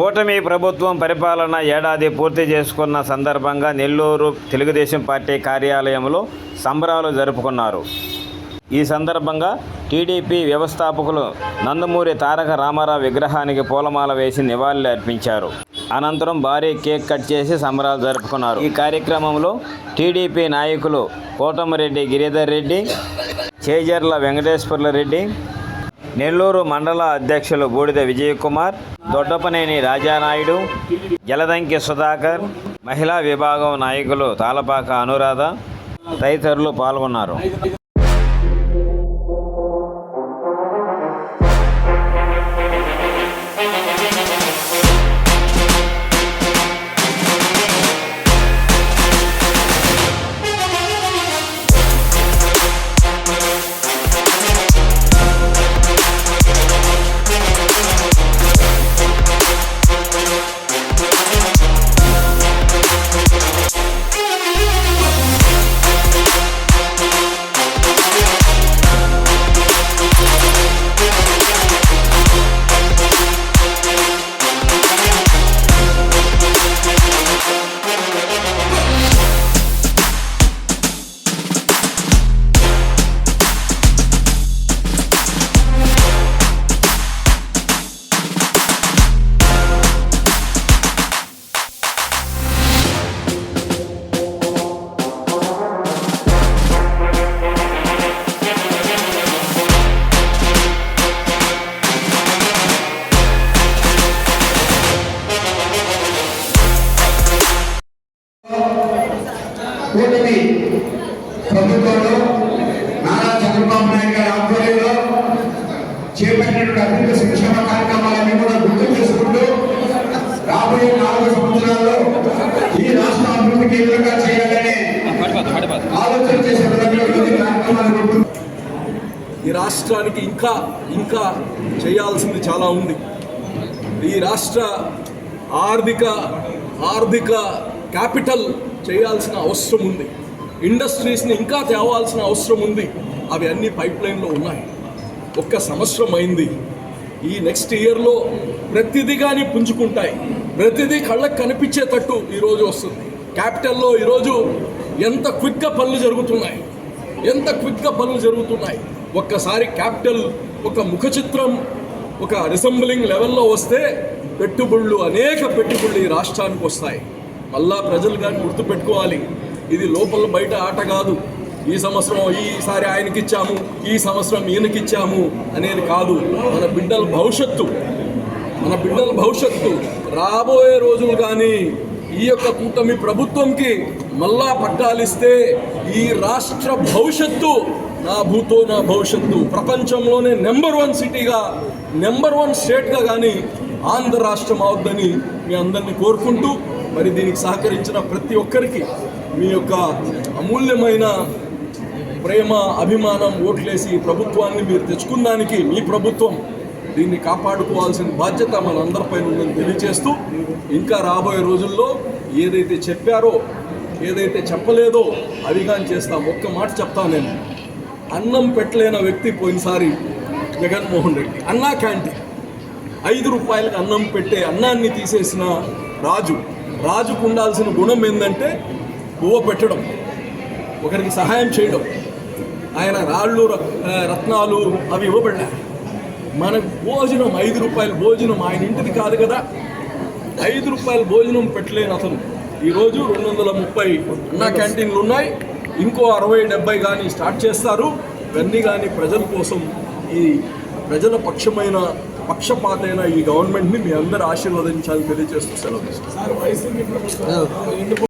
కూటమి ప్రభుత్వం పరిపాలన ఏడాది పూర్తి చేసుకున్న సందర్భంగా నెల్లూరు తెలుగుదేశం పార్టీ కార్యాలయంలో సంబరాలు జరుపుకున్నారు. ఈ సందర్భంగా టీడీపీ వ్యవస్థాపకులు నందమూరి తారక రామారావు విగ్రహానికి పూలమాల వేసి నివాళులు అర్పించారు. అనంతరం భారీ కేక్ కట్ చేసి సంబరాలు జరుపుకున్నారు. ఈ కార్యక్రమంలో టీడీపీ నాయకులు కోటమరెడ్డి గిరిధర్ రెడ్డి చేజర్ల వెంకటేశ్వర్ల రెడ్డి నెల్లూరు మండల అధ్యక్షులు బూడిద విజయకుమార్ దొడ్డపనేని రాజానాయుడు జలదంకి సుధాకర్ మహిళా విభాగం నాయకులు తాలపాక అనురాధ తదితరులు పాల్గొన్నారు. కూటమి ప్రభుత్వంలో నారా చంద్రబాబు నాయుడు గారి ఆధ్వర్యంలో చేపట్టినటువంటి అభివృద్ధి సంక్షేమ కార్యక్రమాలన్నీ కూడా గుర్తు చేసుకుంటూ రాబోయే నాలుగు సంవత్సరాల్లో ఈ రాష్ట్ర అభివృద్ధికి ఏ విధంగా చేయాలని ఆలోచన చేసే కార్యక్రమాలు ఈ రాష్ట్రానికి ఇంకా ఇంకా చేయాల్సింది చాలా ఉంది. ఈ రాష్ట్ర ఆర్థిక ఆర్థిక క్యాపిటల్ చేయాల్సిన అవసరం ఉంది. ఇండస్ట్రీస్ని ఇంకా తేవాల్సిన అవసరం ఉంది. అవి అన్ని పైప్ లైన్లో ఉన్నాయి. ఒక్క సంవత్సరం అయింది. ఈ నెక్స్ట్ ఇయర్లో ప్రతిదీ కానీ పుంజుకుంటాయి. ప్రతిదీ కళ్ళకు కనిపించేటట్టు ఈరోజు వస్తుంది. క్యాపిటల్లో ఈరోజు ఎంత క్విక్గా పనులు జరుగుతున్నాయి. ఎంత క్విక్గా పనులు జరుగుతున్నాయి. ఒక్కసారి క్యాపిటల్ ఒక ముఖ చిత్రం ఒక రిసెంబ్లింగ్ లెవెల్లో వస్తే పెట్టుబడులు అనేక పెట్టుబడులు ఈ రాష్ట్రానికి వస్తాయి. మళ్ళా ప్రజలు కానీ గుర్తుపెట్టుకోవాలి. ఇది లోపల బయట ఆట కాదు. ఈ సంవత్సరం ఈసారి ఆయనకి ఇచ్చాము ఈ సంవత్సరం ఈయనకి ఇచ్చాము అనేది కాదు. మన బిడ్డల భవిష్యత్తు మన బిడ్డల భవిష్యత్తు. రాబోయే రోజులు కానీ ఈ యొక్క కూటమి ప్రభుత్వంకి మళ్ళా పట్టాలిస్తే ఈ రాష్ట్ర భవిష్యత్తు నా భూతో నా భవిష్యత్తు. ప్రపంచంలోనే నెంబర్ వన్ సిటీగా నెంబర్ వన్ స్టేట్గా కానీ ఆంధ్ర రాష్ట్రం అవుద్దని మీ అందరినీ కోరుకుంటూ మరి దీనికి సహకరించిన ప్రతి ఒక్కరికి మీ యొక్క అమూల్యమైన ప్రేమ అభిమానం ఓట్లేసి ప్రభుత్వాన్ని మీరు తెచ్చుకున్నానికి మీ ప్రభుత్వం దీన్ని కాపాడుకోవాల్సిన బాధ్యత మనందరిపైన ఉందని తెలియజేస్తూ ఇంకా రాబోయే రోజుల్లో ఏదైతే చెప్పారో ఏదైతే చెప్పలేదో అవి కానీ చేస్తాం ఒక్క మాట చెప్తాను నేను. అన్నం పెట్టలేని వ్యక్తి పోయినసారి జగన్మోహన్ రెడ్డి అన్నా క్యాంటీన్. ఐదు రూపాయలకు అన్నం పెట్టే అన్నాన్ని తీసేసిన రాజు. రాజుకు ఉండాల్సిన గుణం ఏంటంటే బువ్వ పెట్టడం. ఒకరికి సహాయం చేయడం. ఆయన రాళ్ళు రత్నాలు అవి ఇవ్వబడ్డా. మన భోజనం ఐదు రూపాయల భోజనం ఆయన ఇంటిది కాదు కదా. ఐదు రూపాయల భోజనం పెట్టలేని అతను. ఈరోజు రెండు వందల ముప్పై అన్నా క్యాంటీన్లు ఉన్నాయి. ఇంకో అరవై డెబ్బై కానీ స్టార్ట్ చేస్తారు. ఇవన్నీ కానీ ప్రజల కోసం ఈ ప్రజల పక్షమైన పక్షపాతైన ఈ గవర్నమెంట్ని మీ అందరూ ఆశీర్వదించాలని తెలియజేస్తూ సెలవు.